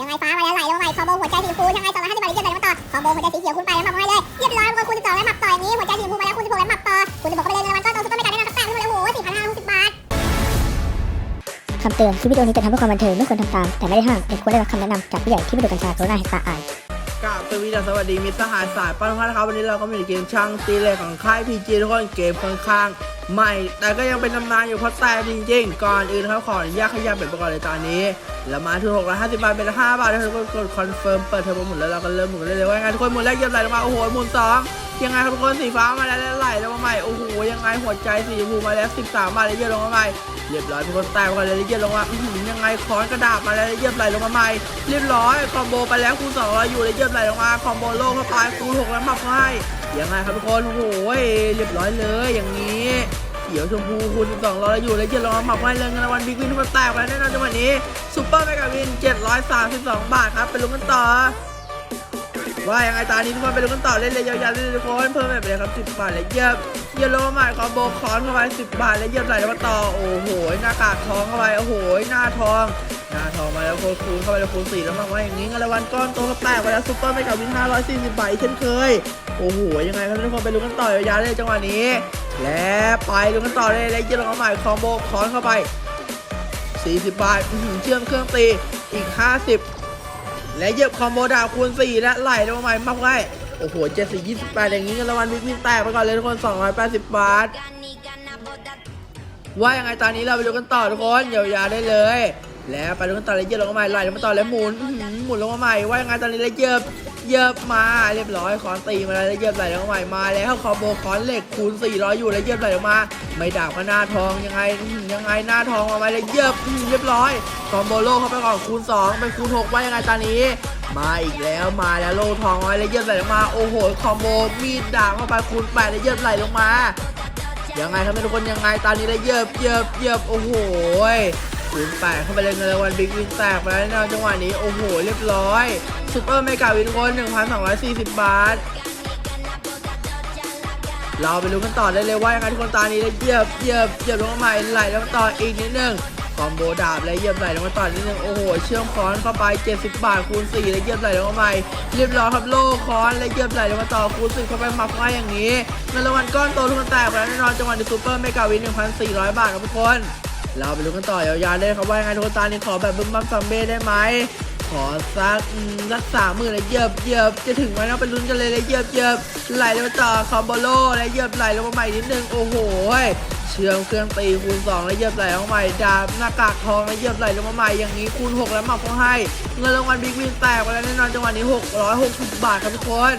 ยังไงฟ้ามาแล้วไหลลงไปคอมโบหัวใจสีชมพูยังไงสองร้อยห้าสิบบาทเรียบเลยมาต่อคอมโบหัวใจสีเขียวคุณไปแล้วหมับให้เลยเรียบร้อยทุกคนคูณสิบสองแล้วหมับต่ออย่างนี้หัวใจสีชมพูมาแล้วคูณสิบหกแล้วหมับต่อคูณสิบหกเข้าไปเลยเงินรางวัลก็โตซุปเปอร์เมกาแน่นอนครับแปดไปหมดเลยโอ้โหสี่พันห้าร้อยหกสิบบาทคำเตือนคลิปวิดีโอนี้จะทำเพื่อความบันเทิงไม่ควรทำตาม แต่ไม่ได้ห้ามเด็กควรได้รับคำแนะนำจากผู้ใหญ่ที่ไม่ดูกัญชากรุณาเห็นตาอ่านกราบสวัสดีสวัสดีมิตรสหายสายป้าทุกท่านนะครับวันนี้เราก็มีเกมช่างตีเหล็กของค่ายพีจีทุกคนเกมค่อนข้าง ใหม่ แต่ก็ยังเป็นตำนานอยู่เพราะแต่จริงๆ ก่อนอื่นครับขออนุญาตขยับเป็นประกอบเลยตอนนี้เรามาที่650 บาท เป็น 5 บาททุกคนกดคอนเฟิร์มเปิดเทอร์โบหมุนแล้วเราก็เริ่มหมุนกันได้เลยว่าไงทุกคนหมุนแรกเยียบไหลลงมาโอ้โหหมุนสองยังไงครับทุกคนสีฟ้ามาแล้วไหลลงมาใหม่โอ้โหยังไงหัวใจสีชมพูมาแล้ว 13 บาทแล้วเยียบลงมาใหม่เรียบร้อยทุกคนแตกกันเลยแล้วเยียบลงมาอื้อยังไงค้อนกระดาษมาแล้วเยียบไหลลงมาใหม่เรียบร้อยคอมโบไปแล้วคูณสองร้อยอยู่แล้วเยียบไหลลงมาคอมโบโลกเข้าไปคูณหกแล้วมาให้ ยังไงครับทุกคนโอ้โหเรียบร้อยเลยอย่างนี้เขียวชมพูคูณสิบสองร้อยอยู่แล้วเยียบลงมาหมักให้เลยเงินรางวัลบิ๊กวินทุกคนแตกไปแน่นอนจังหวะนี้ซูเปอร์แมกาวิน 732 บาทครับไปลุ้นกันต่อ ว่ายังไงตานี้ทุกคนไปดูกันต่อเล่นเลยยาวๆเล่นเลยทุกคนเพิ่มแบบเลยครับ 10 บาทเลยเยียบเยียบลมาใหม่คอมโบคอนเข้าไป10 บาทแล้วเยียบไหลมาต่อโอ้โหหน้ากากทองเข้าไปโอ้โหหน้าทอง หน้าทองมาแล้วคูณคูณเข้าไปแล้วคูณสี่แล้วมาว่าอย่างนี้เงินรางวัลก้อนโตก็แตกไปแล้วซุปเปอร์ไม่กับวิน540บาทอีกเช่นเคย โอ้โหยังไงครับทุกคนไปดูกันต่อยาวๆเลยจังหวะนี้ และไปดูกันต่อเลยแล้วเยียบลงมาใหม่คอมโบคอนเข้าไป 40 บาทอื้อหือเชื่อมเครื่องตีอีก 50 และเยียบคอมโบดาวคูณ4และไหลลงมาใหม่มากไว้โอ้โห74 28อย่างนี้เงินรางวัลวิกวินแตกไปก่อนเลยทุกคน280บาทว่ายังไงตอนนี้เราไปดูกันต่อทุกคนยาวๆได้เลย แล้วไปดูกันต่อเลยเยียบลงมาใหม่ไหลลงมาต่อแล้วหมุนหมุนลงมาใหม่ว่ายังไงตอนนี้เลยเยียบเยียบมาเรียบร้อยคอนตีมาแล้วแล้วเยียบไหลลงมาใหม่มาแล้วคอมโบคอนเหล็กคูณ400อยู่แล้วเยียบไหลลงมา ไม่ดาบก็หน้าทองยังไงยังไงหน้าทองมาไหมแล้วเหยียบอื้อหือเรียบร้อยคอมโบโลเข้าไปก่อนคูณ2เป็นคูณ6ว่ายังไงตอนนี้มาอีกแล้วมาแล้วโลทองไว้แล้วเยียบไหลลงมาโอ้โหคอมโบมีดดาบเข้าไปคูณ8แล้วเยียบไหลลงมายังไงครับทุกคนยังไงตอนนี้ได้เยียบเยียบเยียบโอ้โห คูณแปดเข้าไปเลยเงินรางวัลบิ๊กวินแตกไปแล้วแน่นอนจังหวะนี้ โอ้โห เรียบร้อยซูเปอร์เมกาวินคน1,240บาท เราไปดูกันต่อได้เลยว่ายังไงทุกคนตอนนี้ได้เหยียบเหยียบเหยียบลงมาใหม่ไหลลงมาต่ออีกนิดนึงคอมโบดาบและเหยียบไหลลงมาต่อนิดนึงโอ้โหเชื่อมค้อนเข้าไป 70 บาทคูณ4และเหยียบไหลลงมาใหม่เรียบร้อยครับโลค้อนและเหยียบไหลลงมาต่อคูณ10เข้าไปมักง่ายอย่างนี้เงินรางวัลก้อนโตทุกคนแตกไปแล้วแน่นอนจังหวะนี้ซูเปอร์เมกาวิน 1,400 บาทครับทุกคน เราไปดูกันต่อยาวๆได้ครับว่ายังไงทุกคนตอนนี้ขอแบบบึ้มบัมซัมเบ้ได้ไหมขอสักสักสามหมื่นเลยเยียบเยียบจะถึงไหมเราไปลุ้นกันเลยเลยเยียบเยียบไหลลงมาต่อคอมโบโลและเยียบไหลลงมาใหม่นิดนึงโอ้โหเชื่อมเครื่องตีคูณ2แล้วเยียบไหลลงมาใหม่ดาบหน้ากากทองแล้วเยียบไหลลงมาใหม่อย่างนี้คูณ 6 แล้วหมักเขาให้ เงินรางวัลบิ๊กวินแตกไปแล้วแน่นอนจังหวะนี้ 660 บาทครับทุกคน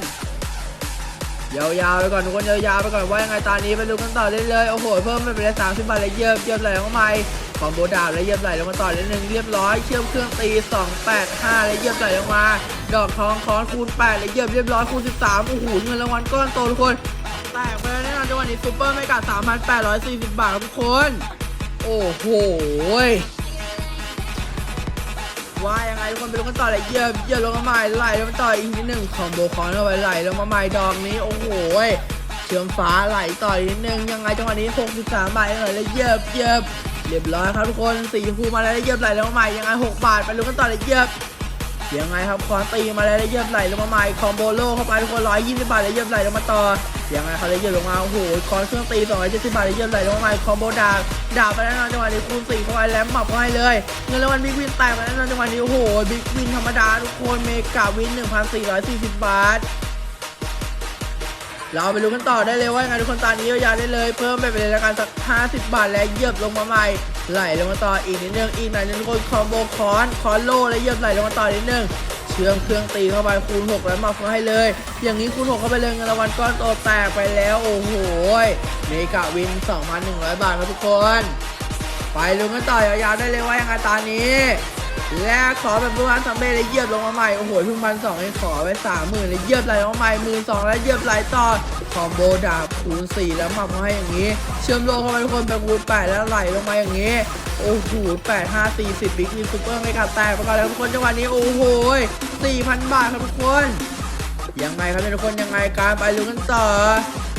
ยาวๆไปก่อนทุกคนยาวๆไปก่อนว่ายังไงตอนนี้ไปดูกันต่อได้เลยโอ้โหเพิ่มไปเป็นสามสิบบาทเลยเยียบเยียบไหลลงมาใหม่ของโบดาบแล้วเยียบไหลลงมาต่อนิดนึงเรียบร้อยเชื่อมเครื่องตี285แล้วเยียบไหลลงมา ดอกทองค้อนคูณ8แล้วเยียบเรียบร้อยคูณ13โอ้โหเงินรางวัลก้อนโตทุกคนแตกไปแล้วแน่นอนจังหวะนี้ซูเปอร์ไม่กัด3,840บาทครับทุกคน โอ้โห ว่ายังไงทุกคนไปดูกันต่อเลยเยียบเยียบลงมาใหม่ไหลลงมาต่ออีกนิดหนึ่งคอมโบคอนเข้าไปไหลลงมาใหม่ดอกนี้โอ้โหเชื่อมฟ้าไหลต่ออีกนิดนึงยังไงจังหวะนี้63บาทเลยแล้วเยียบเยียบเรียบร้อยครับทุกคนสีชมพูมาแล้วเยียบไหลลงมาใหม่ยังไง6บาทไปดูกันต่อเลยเยียบยังไงครับคอนตีมาแล้วเยียบไหลลงมาใหม่คอมโบโลเข้าไปทุกคน120บาทแล้วเยียบไหลลงมาต่อ ยังไงเขาเลยเยียบลงมาโอ้โหคอนเครื่องตี270บาทแล้วเยียบไหลลงมาใหม่คอมโบดาบดาบไปแล้วนะจังหวะนี้คูณ4เข้าไปแล้วหมับเข้าให้เลยเงินรางวัลบิ๊กวินแตกไปแล้วนะจังหวะนี้โอ้โหบิ๊กวินธรรมดาทุกคนเมกาวิน1,440บบาทเราไปดูกันต่อได้เลยว่าไงทุกคนตอนนี้ยาวๆได้เลยเพิ่มไปเป็นราคาสัก 50 บาทและเยียบลงมาใหม่ไหลลงมาต่ออีกนิดนึงอีกหน่อยนึงทุกคนคอมโบคอนคอนโลและเยียบไหลลงมาต่อนิดนึง เชื่อมเครื่องตีเข้าไปคูณ6แล้วมาเขาให้เลย อย่างนี้คูณ6เข้าไปเลยเงินรางวัลก้อนโตแตกไปแล้วโอ้โหเมกะวิน 2,100 บาทครับทุกคน ไปลุงกันต่อยาวๆได้เลยว่ายังไงตอนนี้ และขอแบบประมาณสามเบลเลยเยียบลงมาใหม่โอ้โหเพิ่งพันสองเองขอไปสามหมื่นเลยเยียบไหลลงมาใหม่หมื่นสองแล้วเยียบไหลต่อคอมโบดาบคูณสี่แล้วหมับมาให้อย่างนี้ เชื่อมโลเข้าไปคนไปคูณแปดแล้วไหลลงมาอย่างนี้โอ้โหแปดห้าสี่สิบบิ๊กวินซูเปอร์ไม่กัดแตกไปก่อนแล้วทุกคนจังหวะนี้โอ้โหสี่พันบาทครับทุกคนยังไงครับทุกคนยังไงการไปลุ้นกันต่อ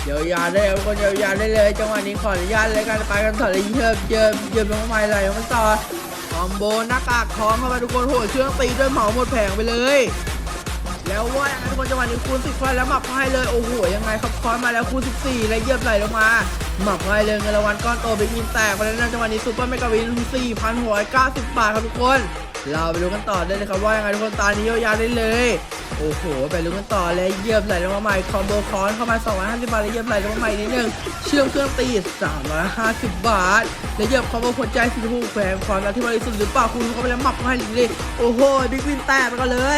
ยาวๆได้เลยทุกคนเยาวๆได้เลย จังหวะนี้ขออนุญาตเลยการไปกันต่อเลยเยิบเยิบเยิบลงมาใหม่ไหลลงมาต่อ อมโบหน้ากากทองเข้าไปทุกคนโหดเชื่องตีด้วยเหมาหมดแผงไปเลย แล้วว่าย่างไรทุกคนจังหวะนี้คูณ10คอยแล้วหมับให้เลยโอ้โหยังไงครับคอยมาแล้วคูณ14แล้วเยียบไหลลงมาหมับให้เลยเงินรางวัลก้อนโตไปกินแตกไปแล้วนะจังหวะนี้ซูเปอร์เมกาวิน4,690บาทครับทุกคน เราไปดูกันต่อได้เลยครับว่ายังไงทุกคนตานี้ยาวๆได้เลย โอ้โห ไปดูกันต่อเลยเยียบไหลลงมาใหม่คอมโบคอนเข้ามา250บาทแล้วเยียบไหลลงมาใหม่นิดนึงเชื่อมเครื่องตี350 บาทแล้วเยียบคอมโบหัวใจสีชมพูแขวงความรักที่บริสุทธิ์หรือเปล่าคุณเข้าไปแล้วหมับให้เลยโอ้โหบิ๊กวินแตกไปกันเลย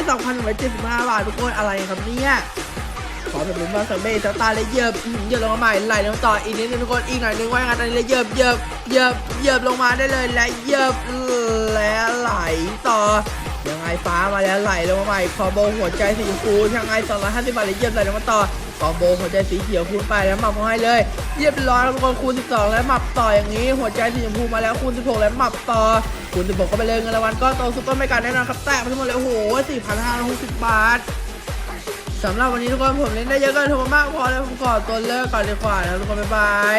2,175บาททุกคนอะไรครับเนี่ยขอแบบลุ้นบ้าสักเบยสตาเลยเยียบเยียบลงมาใหม่ไหลลงต่ออีกนิดนึงทุกคนอีกหน่อยนึงว่าอย่างนั้นเลยเหยียบเยียบเยียบเยียบลงมาได้เลยและเยียบ และไหลต่อยังไงฟ้ามาแล้วไหลลงมาใหม่คอมโบหัวใจสีชมพูยังไง250บาทเลยเยี่ยบไหลลงมาต่อคอมโบหัวใจสีเขียวคูณไปแล้วหมับมาให้เลยเยี่ยบเป็นร้อยแล้วทุกคนคูณ12 แล้วหมับต่ออย่างนี้ หัวใจสีชมพูมาแล้วคูณ16 แล้วหมับต่อคูณ16ก็ไปเลยเงินรางวัลก้อนโตซุปเปอร์ไม่การแน่นอนครับแตกไปทั้งหมดเลยโอ้โห4,560 บาทสำหรับวันนี้ทุกคนผมเล่นได้เยอะเกินทุกคนมากพอแล้วผมขอตัวเลิกก่อนดีกว่านะทุกคนบ๊ายบาย